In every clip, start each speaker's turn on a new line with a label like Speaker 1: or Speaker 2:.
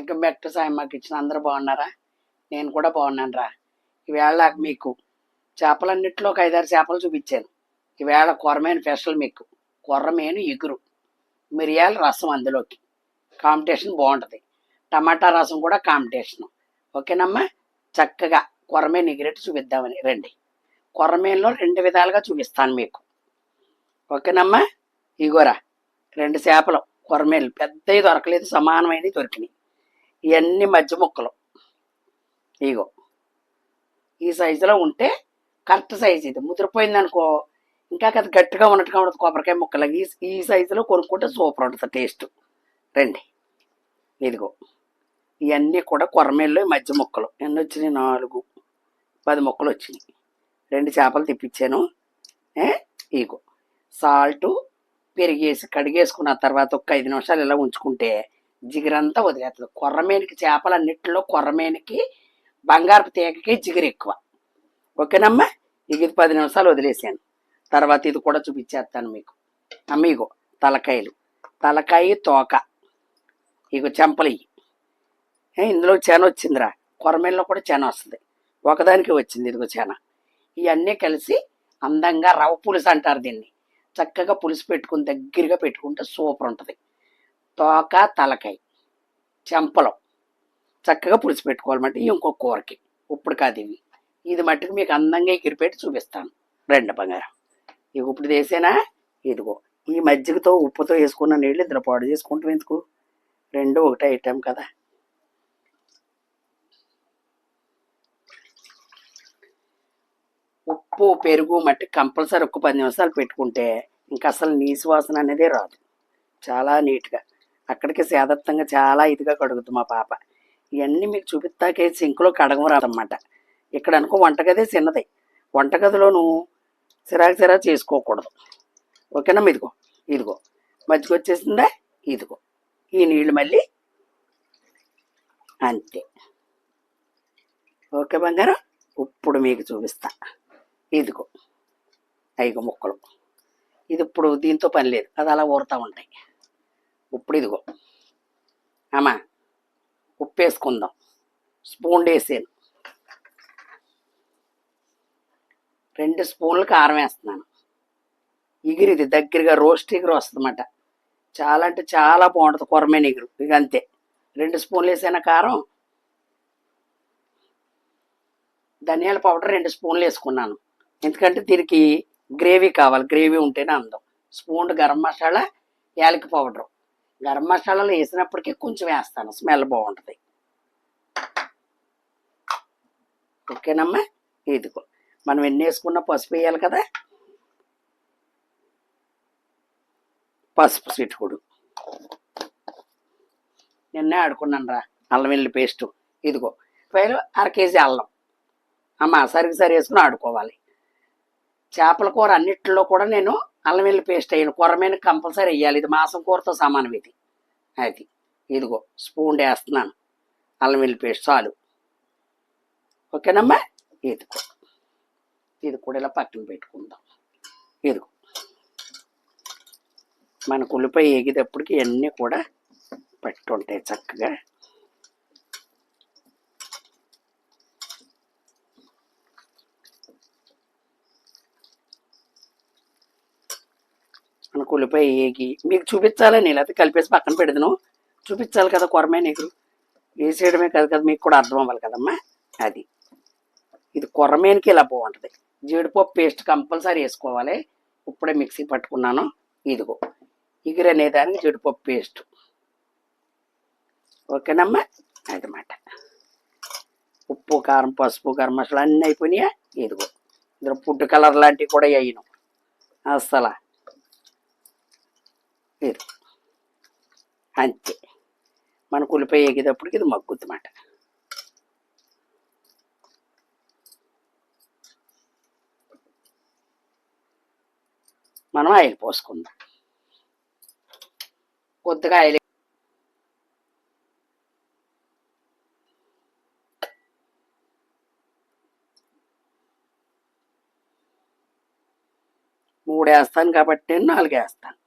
Speaker 1: Welcome back to Sai ఇచ్చిన అందరూ బాగున్నారా? నేను కూడా బాగున్నాను రా ఈవేళ మీకు చేపలన్నింటిలో ఒక ఐదారు చేపలు చూపించాను. ఈవేళ కొరమైన స్పెషల్ మీకు. కొర్రమేను ఎగురు. మిరియాల రసం అందులోకి. కాంపిటీషన్ బాగుంటుంది. టమాటా రసం కూడా కాంపిటీషన్ ఓకేనమ్మా? చక్కగా కొరమేను ఎగిరెట్టు చూపిద్దామని. రండి. కొర్రమేనులో రెండు విధాలుగా చూపిస్తాను మీకు. ఓకేనమ్మా? ఇగోరా. రెండు చేపలు. కొరమేలు పెద్దవి దొరకలేదు. సమానమైనవి దొరికినాయి. ఇవన్నీ మధ్య ముక్కలు. ఇగో. ఈ సైజులో ఉంటే కరెక్ట్ సైజు ఇది. ముదిరిపోయింది అనుకో ఇంకా కదా గట్టిగా ఉన్నట్టుగా ఉండదు కొబ్బరికాయ ముక్కలు. ఈ ఈ సైజులో కొనుక్కుంటే సూపర్ ఉంటుంది టేస్ట్. రండి. ఇదిగో. ఇవన్నీ కూడా కొరమేళ్ళు మధ్య ముక్కలు. ఎన్ని వచ్చినాయి నాలుగు పది ముక్కలు వచ్చినాయి. రెండు చేపలు తెప్పించాను. ఏ? ఇగో. సాల్టు పెరిగేసి కడిగేసుకున్న తర్వాత ఒక ఐదు నిమిషాలు ఇలా ఉంచుకుంటే జిగురంతా వదిలేస్తుంది కొర్రమేనికి చేపలన్నిటిలో కొర్రమేనికి బంగారపు తీగకి జిగురు ఎక్కువ. ఓకేనమ్మా? ఇది పది నిమిషాలు వదిలేసాను తర్వాత ఇది కూడా చూపించేస్తాను మీకు. అమ్మీగో తలకాయలు. తలకాయ తోక. ఇక చెంపలు ఇందులో చేన వచ్చిందిరా. కొరమేల్లో కూడా చేన వస్తుంది. ఒకదానికి వచ్చింది ఇదిగో చేన. ఇవన్నీ కలిసి అందంగా రవ పులుసు అంటారు దీన్ని. చక్కగా పులుసు పెట్టుకుని దగ్గరగా పెట్టుకుంటే సూపర్ ఉంటుంది. తోక తలకాయ చెంపలం. చక్కగా పులుసు పెట్టుకోవాలన్నమాట ఇంకో కూరకి ఇప్పుడు కాదు ఇవి ఇది మట్టుకు మీకు అందంగా ఎగిరిపెట్టి చూపిస్తాను. రెండు బంగారం. ఇక ఇప్పుడు వేసేనా ఇదిగో. ఈ మజ్జిగతో ఉప్పుతో వేసుకున్న నీళ్ళు ఇద్దరు పాడు చేసుకుంటాం ఎందుకు? రెండు ఒకటే ఐటెం కదా. ఉప్పు పెరుగు మట్టి కంపల్సరీ ఒక పది నిమిషాలు పెట్టుకుంటే ఇంకా అసలు నీసు వాసన అనేది రాదు. చాలా నీట్గా. అక్కడికి సేదత్తంగా చాలా ఇదిగా కడుగుతుంది మా పాప. ఇవన్నీ మీకు చూపిస్తాకే సింక్లో కడగం రాదన్నమాట. ఇక్కడ అనుకో వంటగదే చిన్నది. వంటగదిలోను సిరాకు సిరా చేసుకోకూడదు. ఓకేనా ఇదిగో ఇదిగో. మజ్జిగ వచ్చేసిందా? ఇదిగో. ఈ నీళ్ళు మళ్ళీ అంతే. ఓకే బంగారం? ఇప్పుడు మీకు చూపిస్తా. ఇదిగో. ఐదు ముక్కలు. ఇది ఇప్పుడు దీంతో పని లేదు. అది అలా ఊరుతూ ఉంటాయి. ఇప్పుడు ఇదిగో. అమ్మా ఉప్పు వేసుకుందాం స్పూన్ వేసాను రెండు స్పూన్లు కారం వేస్తున్నాను. ఎగిరిది దగ్గరగా రోస్ట్ ఎగురు వస్తుందన్నమాట. చాలా అంటే చాలా బాగుంటుంది కొరమైన ఎగురు. ఇక అంతే. రెండు స్పూన్లు వేసిన కారం? ధనియాల పౌడర్ రెండు స్పూన్లు వేసుకున్నాను. ఎందుకంటే దీనికి గ్రేవీ కావాలి. గ్రేవీ ఉంటేనే అందం. స్పూన్ గరం మసాలా యాలకి పౌడరు. గరం మసాలాలు వేసినప్పటికీ కొంచెం వేస్తాను. స్మెల్ బాగుంటుంది. ఓకేనమ్మా? ఇదిగో మనం ఎన్ని వేసుకున్న పసుపు వేయాలి కదా? పసుపు సిట్టుకుడు నిన్నే ఆడుకున్నాను రా అల్లం వెల్లి పేస్టు. ఇదిగో పైరు అర కేజీ అల్లం. అమ్మ సరికి సరి వేసుకుని ఆడుకోవాలి. చేపల కూర అన్నిటిలో కూడా నేను అల్లం వెల్లి పేస్ట్ వేయను. కూరమైన కంపల్సరీ వేయాలి. ఇది మాసం కూరతో సమానం ఇది. అది. ఇదిగో స్పూన్ వేస్తున్నాను. అల్లం వెల్లి పేస్ట్ చాలు. ఓకేనమ్మా? ఇదిగో. ఇది కూడా ఇలా పక్కన పెట్టుకుందాం. ఇదిగో. మన ఉల్లిపాయ ఎగినప్పటికి ఇవన్నీ కూడా పట్టుంటాయి చక్కగా. కుళ్ళిపోయి ఏగి. మీకు చూపించాలని లేకపోతే కలిపేసి పక్కన పెడదును. చూపించాలి కదా కొరమే నీకు. వేసేయడమే కాదు కదా మీకు కూడా అర్థం అవ్వాలి కదమ్మా. అది. ఇది కొరమేనికి ఇలా బాగుంటుంది. జీడిపప్పు పేస్ట్ కంపల్సరీ వేసుకోవాలి. ఇప్పుడే మిక్సీ పట్టుకున్నాను. ఇదిగో. ఇగురు అనేదానికి జీడిపప్పు పేస్ట్. ఓకేనమ్మా? అదమాట ఉప్పు కారం పసుపు కారం మసాలా అన్నీ అయిపోయినాయా? ఇదిగో. ఇందులో ఫుడ్ కలర్ లాంటివి కూడా వేయను. అస్సలా. వేరు అంతే. మనకు ఉల్లిపాయ ఎగేటప్పటికి ఇది మగ్గుద్దన్నమాట మనం ఆయిల్ పోసుకుందాం. కొద్దిగా ఆయిల్ మూడు వేస్తాను కాబట్టి నేను నాలుగు వేస్తాను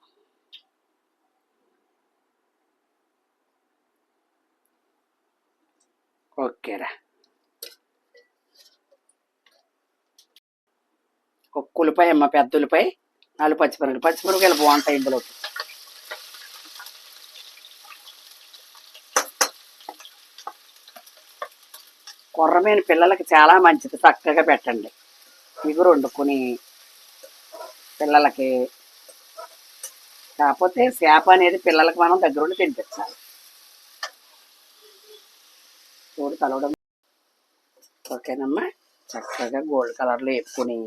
Speaker 1: ఓకేరా కుక్కులపై ఉల్లిపాయ అమ్మ పెద్ద ఉల్లిపాయ నాలుగు పచ్చిమిరపకాయలు. పచ్చిమిరపకాయలు బాగుంటాయి ఇందులో. కొర్రమైన పిల్లలకి చాలా మంచిది. చక్కగా పెట్టండి. ఇగురు వండుకొని పిల్లలకి. కాకపోతే చేప అనేది పిల్లలకి మనం దగ్గరుండి తినిపించాలి. చూడు కలవడం. ఓకేనమ్మా చక్కగా గోల్డ్ కలర్లో వేపుకొని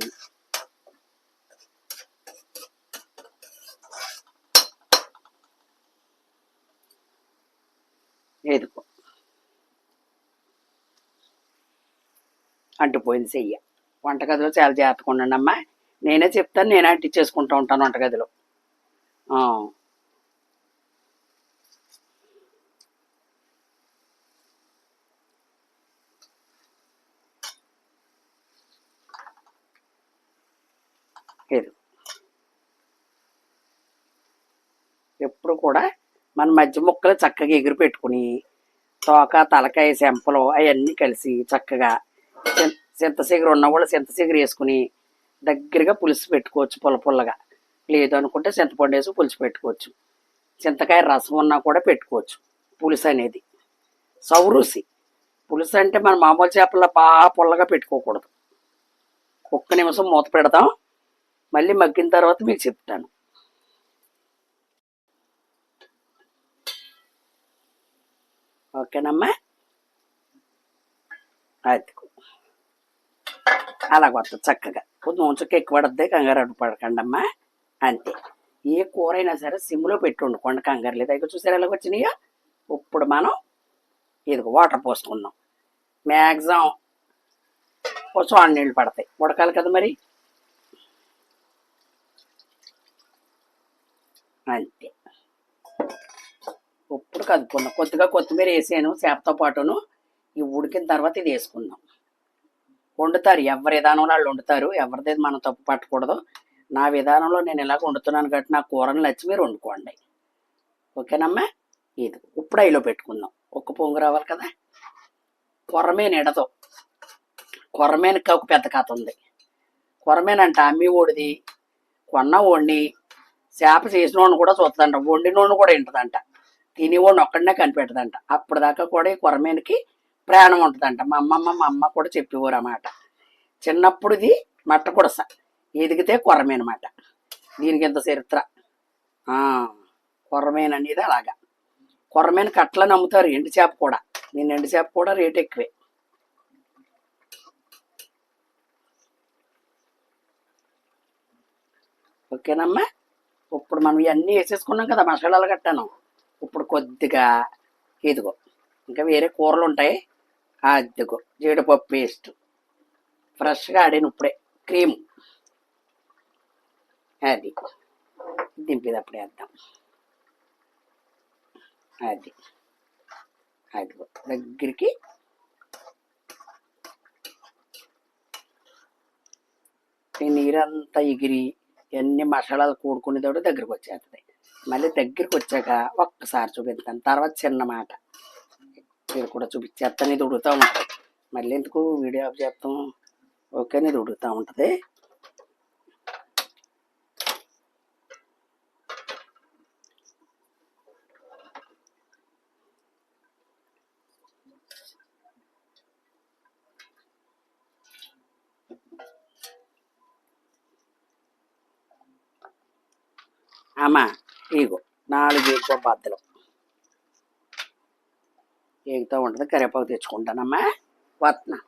Speaker 1: వేదుకో అంటుపోయింది చెయ్య. వంటగదిలో చాలా జాగ్రత్తగా ఉండండి అమ్మా. నేనే చెప్తాను నేనే అంటించేసుకుంటూ ఉంటాను వంటగదిలో. లేదు. ఎప్పుడు కూడా మన మధ్య ముక్కలు చక్కగా ఎగురు పెట్టుకుని తోక తలకాయ చెంపలు అవన్నీ కలిసి చక్కగా చింత ఉన్న వాళ్ళు చింతసిగురు వేసుకుని దగ్గరగా పులుసు పెట్టుకోవచ్చు పుల్ల పుల్లగా. లేదు అనుకుంటే చింతపండు వేసి పులుసు పెట్టుకోవచ్చు. చింతకాయ రసం ఉన్నా కూడా పెట్టుకోవచ్చు పులుసు అనేది. సౌరూసి. పులుసు అంటే మన మామూలు చేపల్లో బాగా పుల్లగా పెట్టుకోకూడదు. ఒక్క నిమిషం మూత పెడదాం. మళ్ళీ మగ్గిన తర్వాత మీకు చెప్తాను. ఓకేనమ్మా? అది. అలా కొత్త చక్కగా. కొంచెం ఉంచక ఎక్కువ పడద్ది కంగారు అడ్డు పడకండి అమ్మా అంతే. ఏ కూర అయినా సరే సిమ్లో పెట్టి వండుకోండి కంగారు లేదు. అయితే చూసారు ఎలాగ వచ్చినాయో? ఇప్పుడు మనం ఇదిగో వాటర్ పోసుకుందాం. మ్యాక్సిమం కొంచెం ఆరు నీళ్ళు పడతాయి. ఉడకాలి కదా మరి? అంతే ఇప్పుడు కదుపుకున్నాం కొద్దిగా కొత్తిమీర వేసాను చేపతో పాటును. ఈ ఉడికిన తర్వాత ఇది వేసుకుందాం. వండుతారు ఎవరి విధానంలో వాళ్ళు వండుతారు ఎవరిది మనం తప్పు పట్టకూడదు. నా విధానంలో నేను ఇలాగ వండుతున్నాను కాబట్టి నా కూరని నచ్చి మీరు వండుకోండి. ఓకేనమ్మా? ఇది ఇప్పుడు అయిలో పెట్టుకుందాం. ఒక్క పొంగు రావాలి కదా? కొరమేన ఎడదు. కొరమేనకి ఒక పెద్ద కథ ఉంది. కొర్రమేన అంటే అమ్మి ఓడిది కొన్న వండి చేప చేసిన వాడిని కూడా చూస్తుందంట వండినోడిని కూడా వింటదంట. తినేవాడిని ఒక్కడనే కనిపెట్టదంట. అప్పటిదాకా కూడా ఈ కొరమేనికి ప్రాణం ఉంటుందంట. మా అమ్మమ్మ మా అమ్మ కూడా చెప్పేవారు అన్నమాట. చిన్నప్పుడు ఇది మట్ట కుడస ఎదిగితే కొరమేనమాట దీనికి ఇంత చరిత్ర. ఆ, అనేది అలాగా. కొర్రమేన కట్టలని అమ్ముతారు ఎండు చేప కూడా. నేను ఎండు చేప కూడా రేట్ ఎక్కువే. ఓకేనమ్మా? ఇప్పుడు మనం ఇవన్నీ వేసేసుకున్నాం కదా మసాలాలు కట్టాను. ఇప్పుడు కొద్దిగా ఇదిగో ఇంకా వేరే కూరలు ఉంటాయి. అదిగో జీడిపప్పు పేస్ట్. ఫ్రెష్గా ఆడిన ఇప్పుడే క్రీమ్. అది. దింపేది అప్పుడే వేద్దాం. అది. అదిగో దగ్గరికి. నీరంతా ఎగిరి ఎన్ని మసాలాలు కూడుకునేతోటి దగ్గరికి వచ్చేస్తుంది మళ్ళీ దగ్గరికి వచ్చాక ఒక్కసారి చూపిస్తాను. తర్వాత చిన్న మాట. మీరు కూడా చూపించేస్తాను ఇది ఉడుగుతూ ఉంటుంది. మళ్ళీ ఎందుకు వీడియో ఆఫ్ చేస్తాం? ఓకే ఇది ఉడుగుతూ ఉంటుంది అమ్మా ఇగో నాలుగు ఎక్కువ బద్దలు ఏగుతూ ఉంటుంది కరివేపాకు తెచ్చుకుంటానమ్మా. వస్తున్నా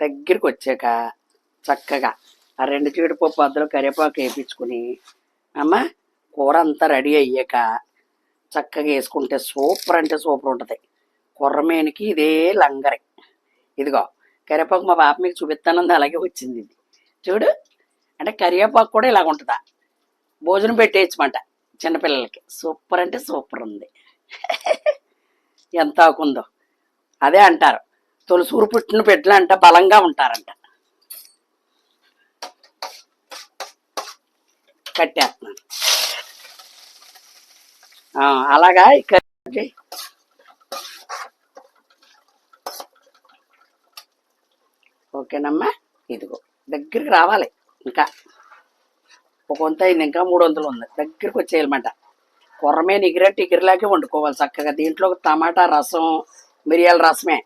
Speaker 1: దగ్గరికి వచ్చాక చక్కగా ఆ రెండు జీడిపప్పు అద్దలు కరివేపాకు వేయించుకుని అమ్మ కూర అంతా రెడీ అయ్యాక చక్కగా వేసుకుంటే సూపర్ అంటే సూపర్ ఉంటుంది. కుర్రమేనికి ఇదే లంగరి. ఇదిగో కరివేపాకు మా పాప మీకు చూపిస్తానంది అలాగే వచ్చింది ఇది. చూడు అంటే కరివేపాకు కూడా ఇలాగ ఉంటుందా? భోజనం పెట్టేయచ్చమాట చిన్నపిల్లలకి. సూపర్ అంటే సూపర్ ఉంది. ఎంత ఆకుందో. అదే అంటారు తొలసూరు పుట్టిన బిడ్డలు అంట బలంగా ఉంటారంట. కట్టేస్తున్నాను. అలాగా ఇక్కడ ఓకేనమ్మా? ఇదిగో దగ్గరికి రావాలి. ఇంకా ఒక వంత అయింది ఇంకా మూడు వందలు ఉంది. దగ్గరికి వచ్చేయాలన్నమాట. కొర్రమే నిగిరట్టు ఎగిరిలాగే వండుకోవాలి చక్కగా. దీంట్లో టమాటా రసం మిరియాల రసమే.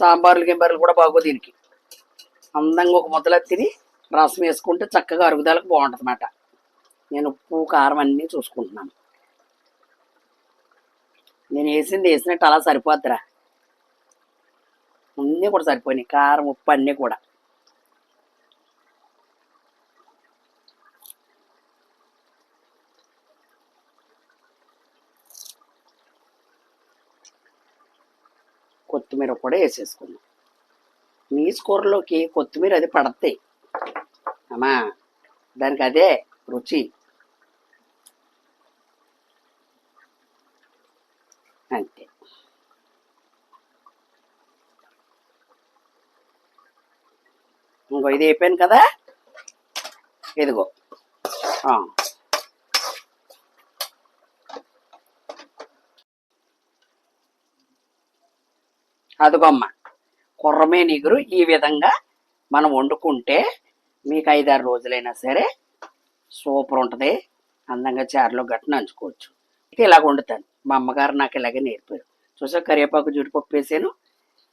Speaker 1: సాంబార్లు గింబార్లు కూడా బాగో దీనికి. అందంగా ఒక ముద్దల తిని రసం వేసుకుంటే చక్కగా అరుగుదలకు బాగుంటుంది అన్నమాట నేను ఉప్పు కారం అన్నీ చూసుకుంటున్నాను. నేను వేసింది వేసినట్టు అలా సరిపోద్దిరా. అన్నీ కూడా సరిపోయినాయి. కారం ఉప్పు అన్నీ కూడా. కొత్తిమీర కూడా వేసేసుకున్నాం నీసు కూరలోకి కొత్తిమీర అది పడతాయి. అమ్మా దానికి అదే రుచి అంతే ఇదిగో ఇది అయిపోయాను కదా? ఇదిగో. అదిగోమ్మ అదిగో కుర్రమే నిగురు ఈ విధంగా మనం వండుకుంటే మీకు ఐదారు రోజులైనా సరే సూపర్ ఉంటుంది. అందంగా చారులో గట్ట నంచుకోవచ్చు ఇక ఇలాగ వండుతాను. మా అమ్మగారు నాకు ఇలాగే నేర్పారు. చూసా కరివేపాకు జీడిపప్పు వేసాను.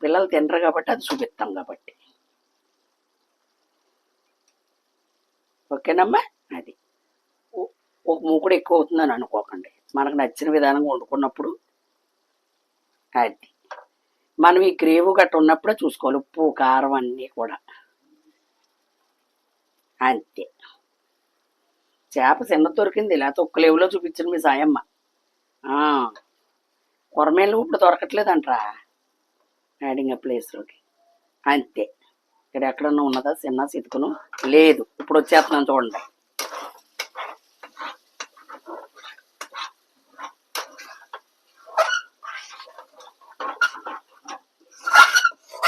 Speaker 1: పిల్లలు తినరు కాబట్టి అది చూపిస్తాం కాబట్టి. ఓకేనమ్మా? అది. ఒక మూకుడు ఎక్కువ అవుతుందని అనుకోకండి. మనకు నచ్చిన విధానంగా వండుకున్నప్పుడు అది. మనం ఈ గ్రేవ్ గట్ట ఉన్నప్పుడే చూసుకోవాలి. ఉప్పు కారం అన్నీ కూడా. అంతే. చేప చిన్న దొరికింది. ఇలా ఒక్క లేవులో చూపించింది మీ సాయమ్మ. కొరమేళ్ళు ఇప్పుడు దొరకట్లేదంట్రా. యాడింగ్ ప్లేస్లోకి. అంతే. ఇక్కడ ఎక్కడన్నా ఉన్నదా చిన్న సితుకును లేదు. ఇప్పుడు వచ్చేస్తున్నాను చూడండి.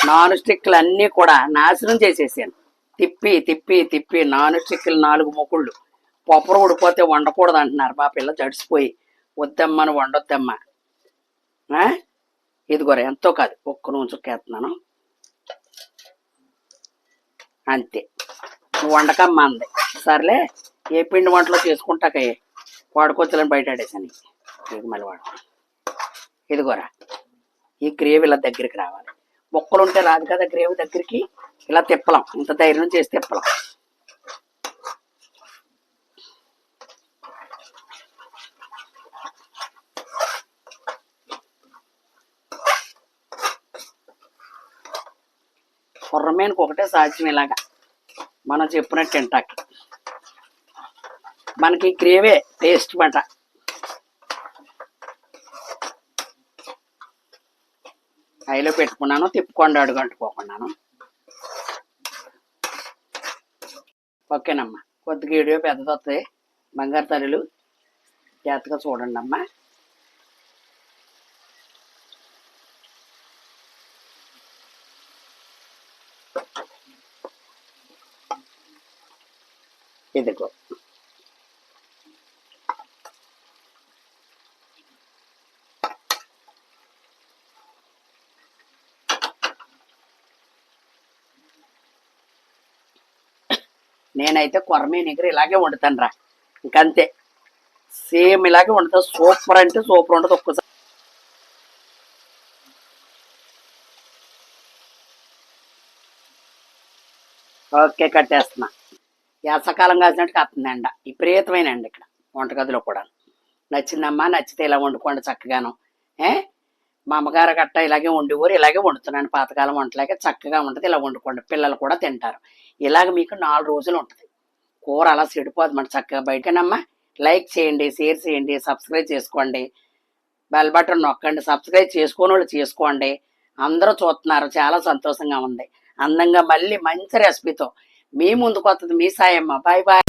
Speaker 1: నాన్ స్టిక్లు అన్నీ కూడా నాశనం చేసేసాను. తిప్పి తిప్పి తిప్పి నాన్ స్టిక్లు నాలుగు మొక్కుళ్ళు. పొప్పరు ఉడిపోతే వండకూడదు అంటున్నారు. మా పిల్ల జడిసిపోయి వద్దమ్మని వండొద్దమ్మా. ఆ? ఇదిగోరా ఎంతో కాదు. ఒక్క నుంచి చుక్కేస్తున్నాను. అంతే. నువ్వు వండకమ్మ అంది. సర్లే ఏ పిండి వంటలో చేసుకుంటాకే వాడుకోవచ్చులని బయట ఆడేసాను ఇది మళ్ళీ వాడు. ఇదిగోరా ఈ గ్రేవీ ఇలా దగ్గరికి రావాలి. మొక్కలు ఉంటే రాదు కదా గ్రేవీ దగ్గరికి. ఇలా తిప్పలం. ఇంత ధైర్యం చేసి తిప్పలం. కుర్రమేనికి ఒకటే సాధ్యం ఇలాగా. మనం చెప్పినట్టు తింటాక మనకి గ్రేవే టేస్ట్ మాట. హైలో పెట్టుకున్నాను తిప్పుకోండి అడుగు ఓకేనమ్మా. కొద్దిగా వీడియో పెద్దది వస్తుంది బంగారు తల్లులు జాగ్రత్తగా చూడండి అమ్మా ఇదిగో నేనైతే కొరమే నిగర ఇలాగే వండుతాను రా ఇంకంతే. సేమ్ ఇలాగే వండుతా. సూపర్ అంటే సూపర్ ఉండదు ఒక్కసారి. ఓకే కట్టేస్తున్నా. వేసవకాలం కాసినట్టు కాస్తుంది ఎండ. విపరీతమైన ఎండ ఇక్కడ వంటగదిలో కూడా. నచ్చిందమ్మా నచ్చితే ఇలా వండుకోండి చక్కగాను. ఏ? మా అమ్మగారు గట్ట ఇలాగే వండేవారు ఇలాగే వండుతున్నాను. పాతకాలం వంటలాగే చక్కగా ఉంటుంది ఇలా వండుకోండి. పిల్లలు కూడా తింటారు. ఇలాగ మీకు నాలుగు రోజులు ఉంటుంది. కూర అలా చెడిపోదు మన చక్కగా బయటనమ్మా లైక్ చేయండి షేర్ చేయండి సబ్స్క్రైబ్ చేసుకోండి. బెల్ బటన్ నొక్కండి సబ్స్క్రైబ్ చేసుకోని వాళ్ళు చేసుకోండి. అందరూ చూస్తున్నారు. చాలా సంతోషంగా ఉంది. అందంగా మళ్ళీ మంచి రెసిపీతో మీ ముందుకు వస్తుంది. మీ సాయమ్మ. Bye bye